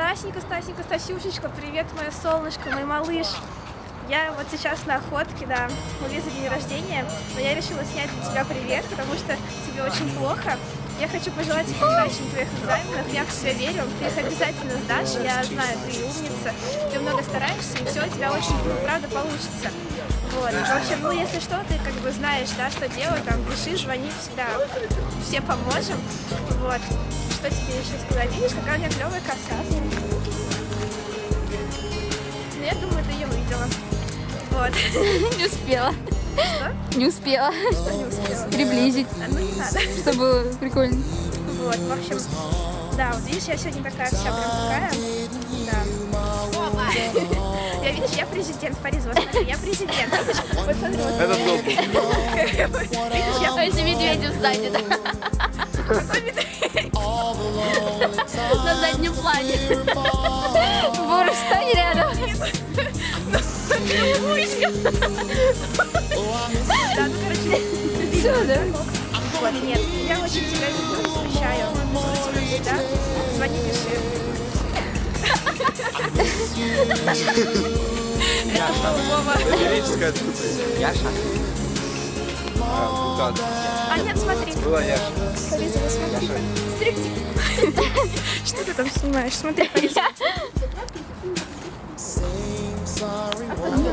Стасенька, Стасенька, Стасюшечка, привет, мое солнышко, мой малыш. Я вот сейчас на охотке, да, у Лизы день рождения, но я решила снять для тебя привет, потому что тебе очень плохо. Я хочу пожелать тебе удачи на твоих экзаменах, я в тебя верю, ты их обязательно сдашь, я знаю, ты умница, ты много стараешься, и все у тебя очень, правда, получится. Вот, в общем, ну, если что, ты как бы знаешь, да, что делать, там, пиши, звони, всегда все поможем, вот. Что тебе еще сказать? Видишь, какая у меня клевая коса. Ну, я думаю, ты ее видела. Вот. Не успела. Что? Не успела Что не успела? приблизить, А, ну, не надо. чтобы было прикольно. Вот, в общем, да, вот видишь, я сегодня такая вся прям такая. Да. Я, видишь, я президент Париза. Вот смотри, я президент. Видишь? Вот смотри, вот. Это. Видишь, я Эти медведи сзади, да? какой медведь. На заднем плане. Боров, встань рядом. Да, ну, короче, Все, да? вот, нет, я очень тебя люблю, встречаю. Буду тебе всегда. Звони, пиши. Это был Вова. Лирическое отступление. Яша? А, нет, смотри. Была Яша. Париза, вот смотри. Что ты там снимаешь? Смотри.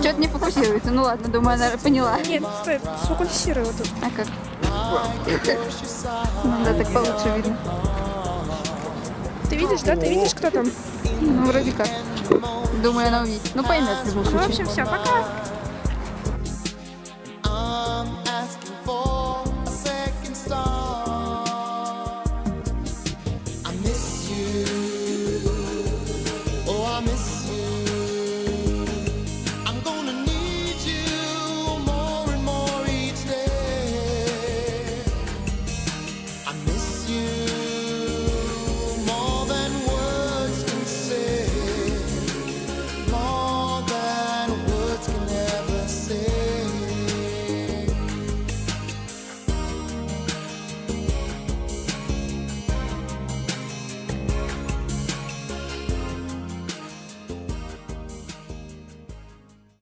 Что-то не фокусируется. Ну ладно, думаю, она поняла. Нет, стой, сфокусируй вот тут. А как? Ну да, так получше видно. Ты видишь, да? Ты видишь, кто там? Ну, вроде как. Думаю, она увидит. Ну, поймет в любом Ну, в случае. общем, все, пока. promise.